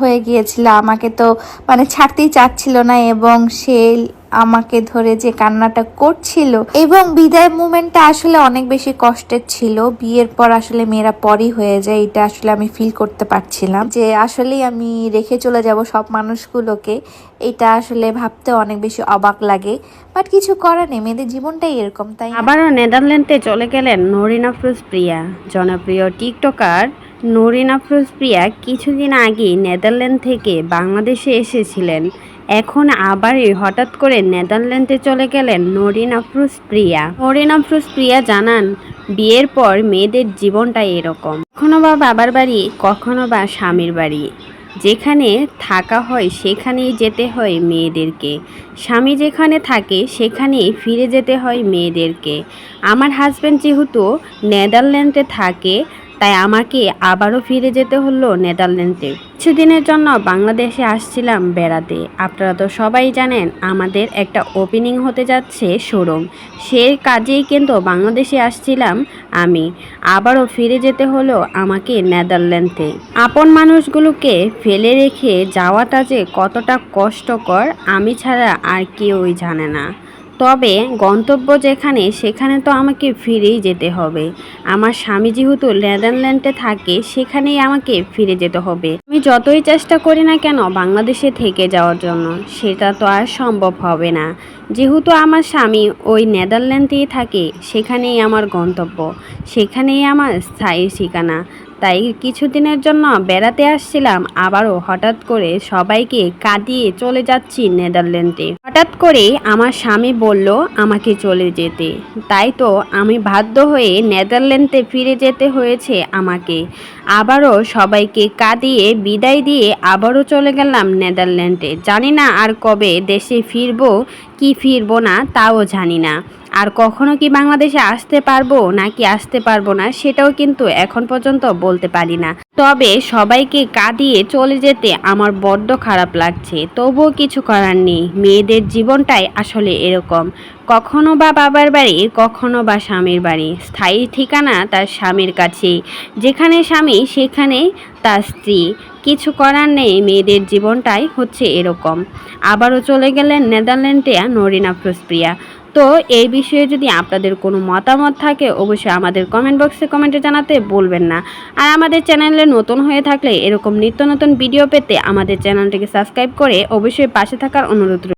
হয়ে গিয়েছিল। আমাকে তো মানে ছাড়তেই চাচ্ছিল না এবং সে আমাকে ধরে যে কান্নাটা করছিল এবং বিদায় মুমেন্টটা আসলে অনেক বেশি কষ্টের ছিল। বিয়ের পর আসলে মেয়েরা পরই হয়ে যায়, এটা আসলে আমি ফিল করতে পারছিলাম যে আসলেই আমি রেখে চলে যাব সব মানুষগুলোকে। এটা আসলে ভাবতে অনেক বেশি অবাক লাগে বাট কিছু করার নেই, মেয়েদের জীবনটাই এরকম, তাই আবারও নেদারল্যান্ডে চলে গেলেন নরিনা আফরোজ প্রিয়া, জনপ্রিয় টিকটকার। নরিন আফরোজ প্রিয়া কিছুদিন আগে নেদারল্যান্ড থেকে বাংলাদেশে এসেছিলেন। এখন আবারই হঠাৎ করে নেদারল্যান্ডে চলে গেলেন নরিন আফরোজ প্রিয়া নরিন আফরোজ প্রিয়া জানান, বিয়ের পর মেয়েদের জীবনটা এরকম। কখনো বা বাবার বাড়ি, কখনো বা স্বামীর বাড়ি। যেখানে থাকা হয় সেখানেই যেতে হয় মেয়েদেরকে। স্বামী যেখানে থাকে সেখানেই ফিরে যেতে হয় মেয়েদেরকে। আমার হাজব্যান্ড যেহেতু নেদারল্যান্ডে থাকে তাই আমাকে আবারও ফিরে যেতে হলো নেদারল্যান্ডে কিছুদিনের জন্য বাংলাদেশে আসছিলাম বেড়াতে। আপনারা তো সবাই জানেন, আমাদের একটা ওপেনিং হতে যাচ্ছে শোরুম। সে কাজেই কিন্তু বাংলাদেশে আসছিলাম আমি। আবারও ফিরে যেতে হলো আমাকে নেদারল্যান্ডে আপন মানুষগুলোকে ফেলে রেখে যাওয়াটা যে কতটা কষ্টকর, আমি ছাড়া আর কেউই জানে না। তবে গন্তব্য যেখানে, সেখানে তো আমাকে ফিরেই যেতে হবে। আমার স্বামী যেহেতু নেদারল্যান্ডে থাকে, সেখানেই আমাকে ফিরে যেতে হবে। আমি যতই চেষ্টা করি না কেন বাংলাদেশে থেকে যাওয়ার জন্য, সেটা তো আর সম্ভব হবে না। যেহেতু আমার স্বামী ওই নেদারল্যান্ডেই থাকে, সেখানেই আমার গন্তব্য। সেখানেই আমার স্থায়ী ঠিকানা। তাই কিছুদিনের জন্য বেড়াতে আসছিলাম, আবারও হঠাৎ করে সবাইকে কাঁদিয়ে চলে যাচ্ছি নেদারল্যান্ডে। হঠাৎ করে আমার স্বামী বলল, আমাকে চলে যেতে। তাই তো আমি বাধ্য হয়ে নেদারল্যান্ডে ফিরে যেতে হয়েছে আমাকে। আবারও সবাইকে কাঁদিয়ে বিদায় দিয়ে আবারও চলে গেলাম নেদারল্যান্ডে। জানি না আর কবে দেশে ফিরবো, কি ফিরবো না তাও জানি না। আর কখনো কি বাংলাদেশে আসতে পারব নাকি আসতে পারব না সেটাও কিন্তু এখন পর্যন্ত বলতে পারি না। তবে সবাইকে কাঁদিয়ে চলে যেতে আমার বড্ড খারাপ লাগছে। তবুও কিছু করার নেই। মেয়েদের জীবনটাই আসলে এরকম। কখনো বা বাবার বাড়ি, কখনো বা স্বামীর বাড়ি। স্থায়ী ঠিকানা তার স্বামীর কাছেই। যেখানে স্বামী, সেখানে তার স্ত্রী। কিছু করার নেই, মেয়েদের জীবনটাই হচ্ছে এরকম। আবারও চলে গেলেন নেদারল্যান্ডে নরিনা আফরোজ তো এই বিষয়ে যদি আপনাদের কোনো মতামত থাকে, অবশ্যই আমাদের কমেন্ট বক্সে কমেন্টে জানাতে বলবেন না। আর আমাদের চ্যানেলে নতুন হয়ে থাকলে এরকম নিত্য নতুন ভিডিও পেতে আমাদের চ্যানেলটিকে সাবস্ক্রাইব করে অবশ্যই পাশে থাকার অনুরোধ।